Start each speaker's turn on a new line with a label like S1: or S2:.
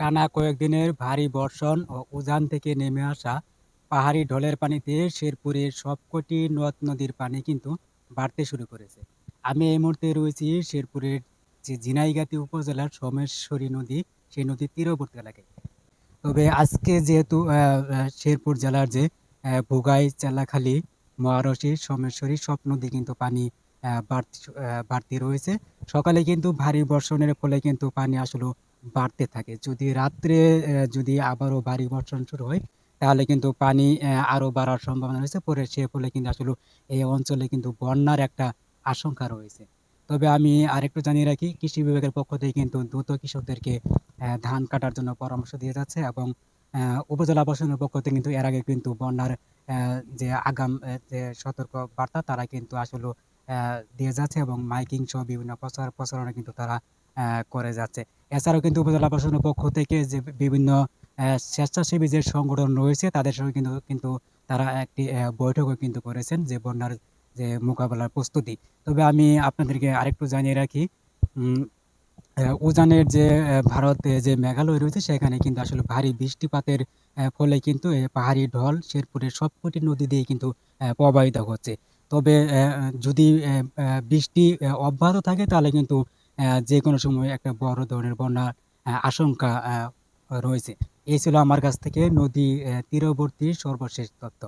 S1: টানা কয়েকদিনের ভারী বর্ষণ ও উজান থেকে নেমে আসা পাহাড়ি ঢলের পানিতে শেরপুরের সবকটি নদ নদীর পানি কিন্তু বাড়তে শুরু করেছে। আমি এই মুহূর্তে রয়েছি শেরপুরের যে ঝিনাইগাতি উপজেলার সোমেশ্বরী নদী, সেই নদীর তীরবর্তী এলাকায়। তবে আজকে যেহেতু শেরপুর জেলার যে ভোগাই, চেলাখালী, মহারশী, সোমেশ্বরী, সব নদী কিন্তু পানি বাড়তি বাড়তি রয়েছে। সকালে কিন্তু ভারী বর্ষণের ফলে কিন্তু পানি আসলে বাড়তে থাকে। যদি রাত্রে যদি আবারও ভারী বর্ষণ শুরু হয় তাহলে কিন্তু পানি আহ, আরও বাড়ার সম্ভাবনা রয়েছে। পরে সে ফলে কিন্তু আসলে এই অঞ্চলে কিন্তু বন্যার একটা আশঙ্কা রয়েছে। তবে আমি আরেকটু জানিয়ে রাখি কৃষি বিভাগের পক্ষ থেকে কিন্তু দ্রুত কৃষকদেরকে ধান কাটার জন্য পরামর্শ দিয়ে যাচ্ছে এবং উপজেলা প্রশাসনের পক্ষ থেকে কিন্তু এর আগে কিন্তু বন্যার যে আগাম যে সতর্ক বার্তা তারা কিন্তু আসলে দিয়ে যাচ্ছে এবং মাইকিং সহ বিভিন্ন প্রচার প্রচারণা কিন্তু তারা করে যাচ্ছে। এছাড়াও কিন্তু উপজেলা প্রশাসনের পক্ষ থেকে যে বিভিন্ন স্বেচ্ছাসেবী যে সংগঠন রয়েছে, তাদের সঙ্গে কিন্তু কিন্তু তারা একটি বৈঠকও কিন্তু করেছেন যে বন্যার যে মোকাবেলার প্রস্তুতি। তবে আমি আপনাদেরকে আরেকটু জানিয়ে রাখি উজানের যে ভারতে যে মেঘালয় রয়েছে, সেখানে কিন্তু আসলে ভারী বৃষ্টিপাতের ফলে কিন্তু পাহাড়ি ঢল, শেরপুরের সবকটি নদী দিয়ে কিন্তু প্রবাহিত হচ্ছে। তবে যদি বৃষ্টি অব্যাহত থাকে, তাহলে কিন্তু যে কোনো সময় একটা বড় ধরনের বন্যার আশঙ্কা রয়েছে। এই ছিল আমার কাছ থেকে নদী তীরবর্তী সর্বশেষ তথ্য।